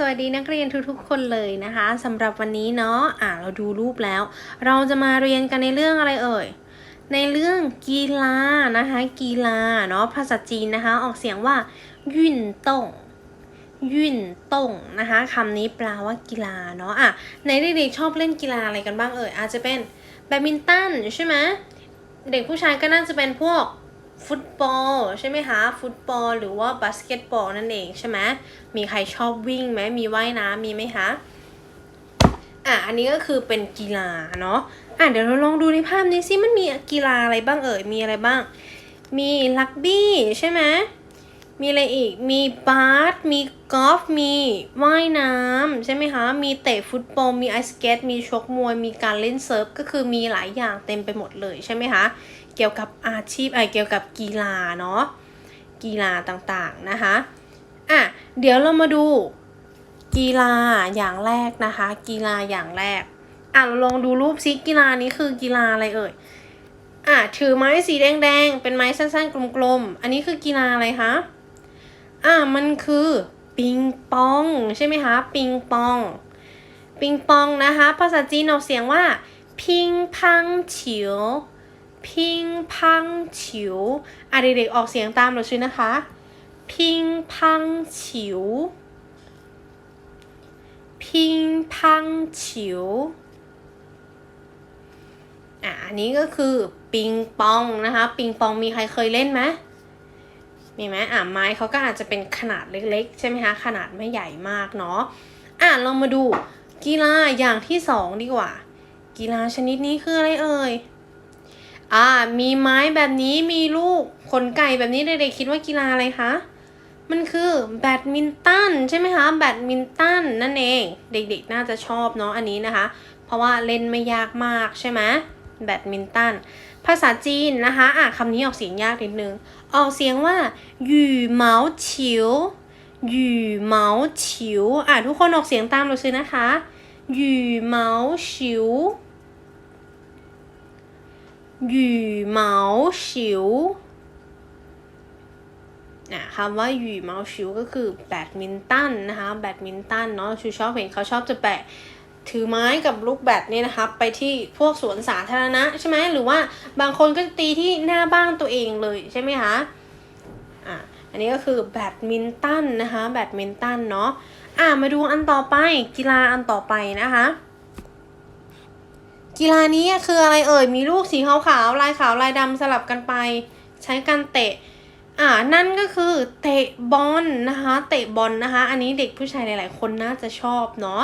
สวัสดีนักเรียนทุกๆ คนเลยนะคะสำหรับวันนี้เนาะอ่าเราดูรูปแล้ว เราจะมาเรียนกันในเรื่องอะไรเอ่ย ในเรื่องกีฬานะคะกีฬาเนาะภาษาจีนนะคะออกเสียงว่ายุ่นต่งยุ่นต่งนะคะคำนี้แปลว่ากีฬาเนาะอะในเด็กๆชอบเล่นกีฬาอะไรกันบ้างเอ่ยอาจจะเป็นแบดมินตันใช่ไหมเด็กผู้ชายก็น่าจะเป็นพวก ฟุตบอลใช่ไหมคะ ฟุตบอลหรือว่าบาสเกตบอลนั่นเองใช่ไหมมีใครชอบวิ่งไหมมีว่ายน้ำมีไหมคะอะอันนี้ก็คือเป็นกีฬาเนาะอะเดี๋ยวเราลองดูในภาพนี้สิมันมีกีฬาอะไรบ้างเอ่ยมีอะไรบ้าง มีลักบี้ใช่ไหมมีอะไรอีก มีบาส มีกอล์ฟ มีว่ายน้ำใช่ไหมคะ มีเตะฟุตบอล มีไอสเกต มีชกมวย มีการเล่นเซิร์ฟ ก็คือมีหลายอย่างเต็มไปหมดเลยใช่ไหมคะ เกี่ยวกับอาชีพไอเกี่ยวกับกีฬาเนาะกีฬาต่างๆนะคะอะเดี๋ยวเรามาดูกีฬาอย่างแรกนะคะ กีฬาอย่างแรกอะเราลองดูรูปซิกีฬานี้คือกีฬาอะไรเอ่ยอะถือไม้สีแดงๆเป็นไม้สั้นๆกลมๆอันนี้คือกีฬาอะไรคะอะมันคือปิงปองใช่ไหมคะปิงปองปิงปองนะคะ ภาษาจีนออกเสียงว่าพิงพังเฉิว พิงพังฉิวอะเด็กๆออกเสียงตามเราชื่อนะคะ พิงพังฉิว พิงพังฉิวอะอันนี้ก็คือปิงปองนะคะ ปิงปองมีใครเคยเล่นไหมมีไหมอะไม้เขาก็อาจจะเป็นขนาดเล็กๆ ใช่ไหมคะขนาดไม่ใหญ่มากเนาะอะเรามาดูกีฬาอย่างที่สองดีกว่า กีฬาชนิดนี้คืออะไรเอ่ย อ่า มีไม้แบบนี้มีลูกขนไก่แบบนี้เด็กๆคิดว่ากีฬาอะไรคะ มันคือแบดมินตันใช่ไหมคะ แบดมินตันนั่นเอง เด็กๆ น่าจะชอบเนาะอันนี้นะคะ เพราะว่าเล่นไม่ยากมากใช่ไหมแบดมินตัน ภาษาจีนนะคะ อะคำนี้ออกเสียงยากนิดนึง ออกเสียงว่าหยู่เหมาฉิวหยู่เหมาฉิวอะทุกคนออกเสียงตามเราซื้อนะคะหยู่เหมาฉิว หยู่เหมาฉิวอะคำว่าหยู่เหมาฉิวก็คือแบดมินตันนะคะแบดมินตันเนาะชูชอบเห็นเขาชอบจะแปะถือไม้กับลูกแบดเนี่ยนะคะไปที่พวกสวนสาธารณะใช่ไหมหรือว่าบางคนก็จะตีที่หน้าบ้านตัวเองเลยใช่ไหมคะอะอันนี้ก็คือแบดมินตันนะคะแบดมินตันเนาะอะมาดูอันต่อไปกีฬาอันต่อไปนะคะ กีฬานี้คืออะไรเอ่ย มีลูกสีขาวๆลายขาวลายดำสลับกันไป ใช้การเตะ อ่า นั่นก็คือเตะบอลนะคะ เตะบอลนะคะ อันนี้เด็กผู้ชายหลายๆ คนน่าจะชอบเนาะ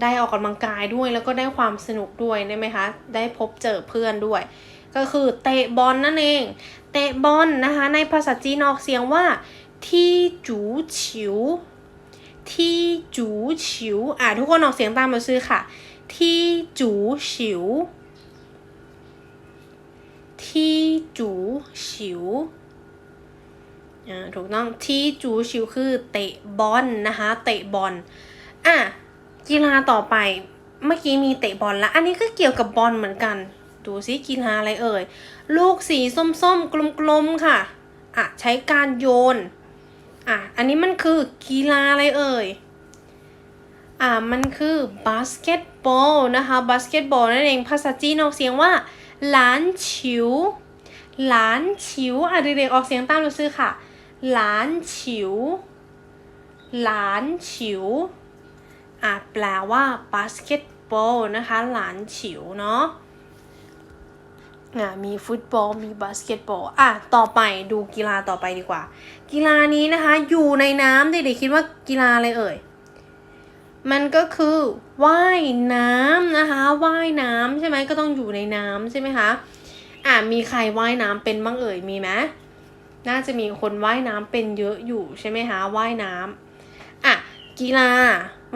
ได้ออกกำลังกายด้วยแล้วก็ได้ความสนุกด้วยได้ไหมคะ ได้พบเจอเพื่อนด้วย ก็คือเตะบอลนั่นเอง เตะบอลนะคะ ในภาษาจีนออกเสียงว่า ที่จูฉิว ที่จูฉิว อะทุกคนออกเสียงตามมาซื้อค่ะ ที่จูฉิว ที่จูฉิวอ่าถูกต้องที่จูฉิวคือเตะบอลนะคะ เตะบอลอะกีฬาต่อไปเมื่อกี้มีเตะบอลแล้วอันนี้ก็เกี่ยวกับบอลเหมือนกัน ดูซิกีฬาอะไรเอ่ย ลูกสีส้มๆกลมๆค่ะอะใช้การโยนอะอันนี้มันคือกีฬาอะไรเอ่ย อะมันคือบาสเกตบอลนะคะบาสเกตบอลนั่นเองภาษาจีนออกเสียงว่าหลานฉิวหลานฉิวอะเด็กๆออกเสียงตามเราซื้อค่ะหลานฉิวหลานฉิวอะแปลว่าบาสเกตบอลนะคะหลานฉิวเนาะอะมีฟุตบอลมีบาสเกตบอลอะต่อไปดูกีฬาต่อไปดีกว่า กีฬานี้นะคะอยู่ในน้ำเด็กๆคิดว่ากีฬาอะไรเอ่ย มันก็คือว่ายน้ำนะคะว่ายน้ำใช่ไหมก็ต้องอยู่ในน้ำใช่ไหมคะอะมีใครว่ายน้ำเป็นบ้างเอ่ยมีไหมน่าจะมีคนว่ายน้ำเป็นเยอะอยู่ใช่ไหมคะว่ายน้ำอะกีฬา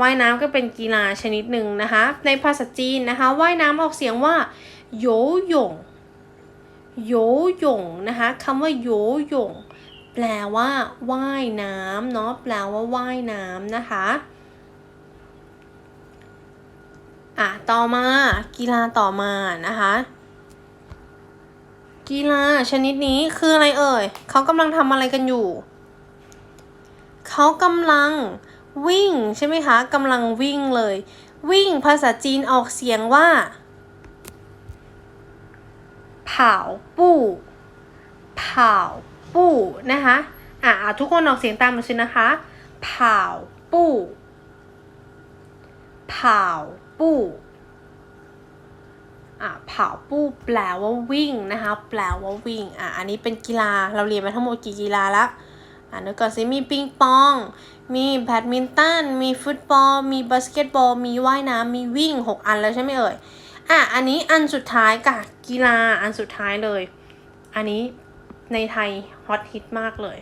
ว่ายน้ำก็เป็นกีฬาชนิดหนึ่งนะคะ ในภาษาจีนนะคะว่ายน้ำออกเสียงว่าโยหยงโยหยงนะคะคำว่าโยหยงแปลว่าว่ายน้ำเนาะแปลว่าว่ายน้ำนะคะ อะต่อมากีฬาต่อมานะคะ กีฬาชนิดนี้คืออะไรเอ่ยเขากำลังทำอะไรกันอยู่เขากำลังวิ่งใช่ไหมคะกำลังวิ่งเลย วิ่งภาษาจีนออกเสียงว่าเผาปู้เผาปู้นะคะอะอะทุกคนออกเสียงตามมาสินะคะเผาปู้เผา ปูอะเผาปูแปลว่าวิ่งนะคะ แปลว่าวิ่งอะอันนี้เป็นกีฬาเราเรียนมาทั้งหมดกี่กีฬาละอะนึกก่อนสิมีปิงปอง มีแบดมินตัน มีฟุตบอล มีบาสเกตบอล มีว่ายน้ำมีวิ่ง 6 อันแล้วใช่ไหมเอ่ยอะอันนี้อันสุดท้ายกับกีฬาอันสุดท้ายเลย อันนี้ในไทยฮอตฮิตมากเลย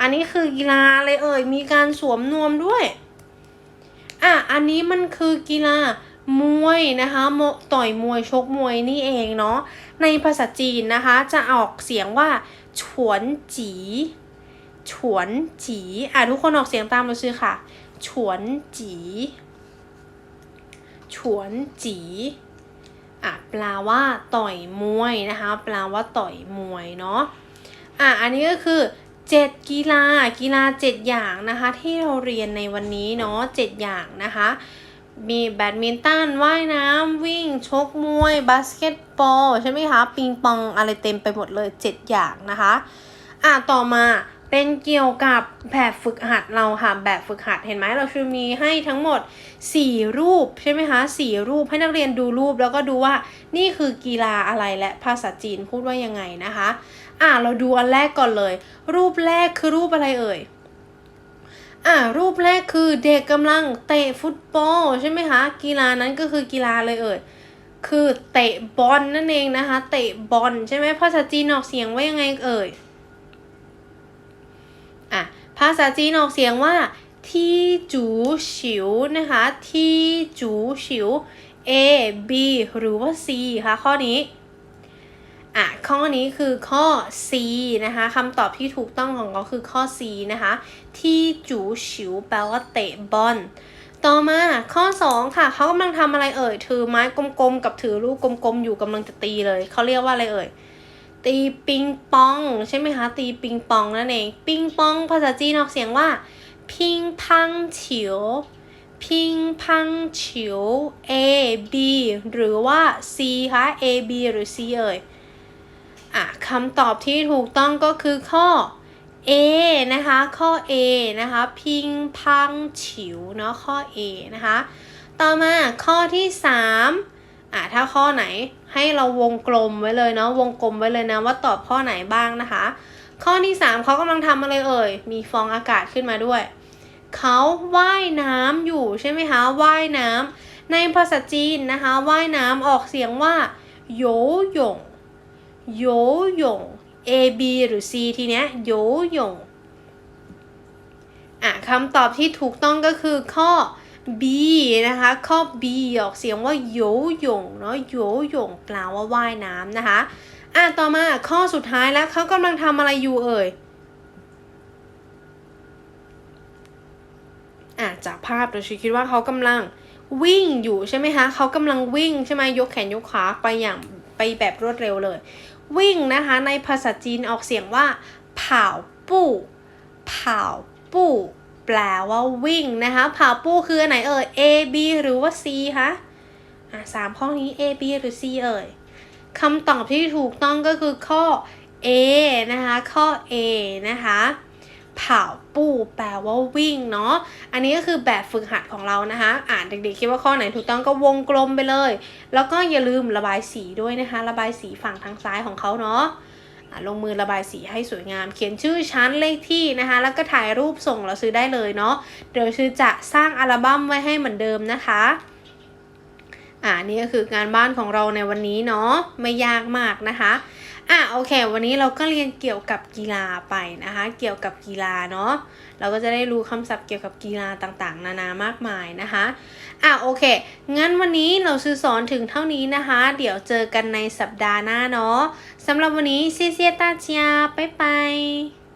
อันนี้คือกีฬาเลยเอ่ย มีการสวมนวมด้วย อะอันนี้มันคือกีฬามวยนะคะมต่อยมวยชกมวยนี่เองเนาะในภาษาจีนนะคะ จะออกเสียงว่าฉวนจีฉวนจีอะทุกคนออกเสียงตามเราซื้อค่ะฉวนจีฉวนจีอะแปลว่าต่อยมวยนะคะแปลว่าต่อยมวยเนาะอะอันนี้ก็คือ เจ็ดกีฬากีฬาเจ็ดอย่างนะคะที่เราเรียนในวันนี้เนาะเจ็ดอย่างนะคะ มีแบดมินตันว่ายน้ำวิ่ง ชกมวย บาสเกตบอลใช่ไหมคะ ปิงปองอะไรเต็มไปหมดเลยเจ็ดอย่างนะคะ อะ ต่อมา เป็นเกี่ยวกับแบบฝึกหัดเราค่ะ แบบฝึกหัดเห็นไหมเราชูมีให้ทั้งหมด 4 รูปใช่ไหมคะสี่รูปให้นักเรียนดูรูปแล้วก็ดูว่านี่คือกีฬาอะไรและภาษาจีนพูดว่ายังไงนะคะ อะเราดูอันแรกก่อนเลย รูปแรกคือรูปอะไรเอ่ยอะรูปแรกคือเด็กกำลังเตะฟุตบอลใช่ไหมคะกีฬานั้นก็คือกีฬาเลยเอ่ยคือเตะบอลนั่นเองนะคะ เตะบอลใช่ไหมภาษาจีนออกเสียงว่ายังไงเอ่ย อะภาษาจีนออกเสียงว่าที่จูฉิวนะคะที่จูฉิว A B หรือว่า C คะข้อนี้อะข้อนี้คือข้อ C นะคะคำตอบที่ถูกต้องของเขาคือข้อ C นะคะที่จูฉิวแปลว่าเตะบอลต่อมาข้อ 2 ค่ะเขากำลังทำอะไรเอ่ยถือไม้กลมๆกับถือลูกกลมๆอยู่กำลังจะตีเลยเขาเรียกว่าอะไรเอ่ย ตีปิงปอง ใช่ไหมคะ ตีปิงปองนั่นเองปิงปองภาษาจีนออกเสียงว่าพิงพังเฉียวพิงพังเฉียว A B หรือว่า C คะ A B หรือ C เอ่ยอะคำตอบที่ถูกต้องก็คือข้อ A นะคะ ข้อ A นะคะ พิงพังฉิวเนาะข้อ A นะคะ ต่อมาข้อที่ 3 อะถ้าข้อไหนให้เราวงกลมไว้เลยเนาะวงกลมไว้เลยนะว่าตอบข้อไหนบ้างนะคะ ข้อที่ 3เขากำลังทำอะไรเอ่ย มีฟองอากาศขึ้นมาด้วยเขาว่ายน้ำอยู่ใช่ไหมคะว่ายน้ำในภาษาจีนนะคะว่ายน้ำออกเสียงว่าโยหยงโยหยง A B หรือ C ทีเนี้ยโยหยงอะคำตอบที่ถูกต้องก็คือข้อ B นะคะข้อ B ออกเสียงว่าโยหยงเนาะโยหยงแปลว่าว่ายน้ำนะคะอะต่อมาข้อสุดท้ายแล้วเขากำลังทำอะไรอยู่เอ่ยอะจากภาพเราชีคิดว่าเขากำลังวิ่งอยู่ใช่ไหมคะเขากำลังวิ่งใช่ไหมยกแขนยกขาไปอย่างไปแบบรวดเร็วเลย วิ่งนะคะในภาษาจีนออกเสียงว่าเผาปู้เผาปู้ แปลว่าวิ่งนะคะเผาปูคืออันไหนเอ่ย A B หรือว่า C คะอะสามข้อนี้ A B หรือ C เอ่ยคำตอบที่ถูกต้องก็คือข้อ A นะคะข้อ A นะคะเผาปูแปลว่าวิ่งเนาะ อันนี้ก็คือแบบฝึกหัดของเรานะคะ อ่านเด็กๆคิดว่าข้อไหนถูกต้องก็วงกลมไปเลย แล้วก็อย่าลืมระบายสีด้วยนะคะ ระบายสีฝั่งทางซ้ายของเขาเนาะ ลงมือระบายสีให้สวยงาม เขียนชื่อชั้นเลขที่นะคะ แล้วก็ถ่ายรูปส่งเราซื้อได้เลยเนาะเดี๋ยวชื่อจะสร้างอัลบั้มไว้ให้เหมือนเดิมนะคะอ่านี่ก็คือการบ้านของเราในวันนี้เนาะไม่ยากมากนะคะ อะโอเค วันนี้เราก็เรียนเกี่ยวกับกีฬาไปนะคะ เกี่ยวกับกีฬาเนาะเราก็จะได้รู้คำศัพท์เกี่ยวกับกีฬาต่างๆ นานามากมายนะคะอะโอเค งั้นวันนี้เราซื้อสอนถึงเท่านี้นะคะ เดี๋ยวเจอกันในสัปดาห์หน้าเนาะสำหรับวันนี้เซียเซียตาเจียบ๊ายบาย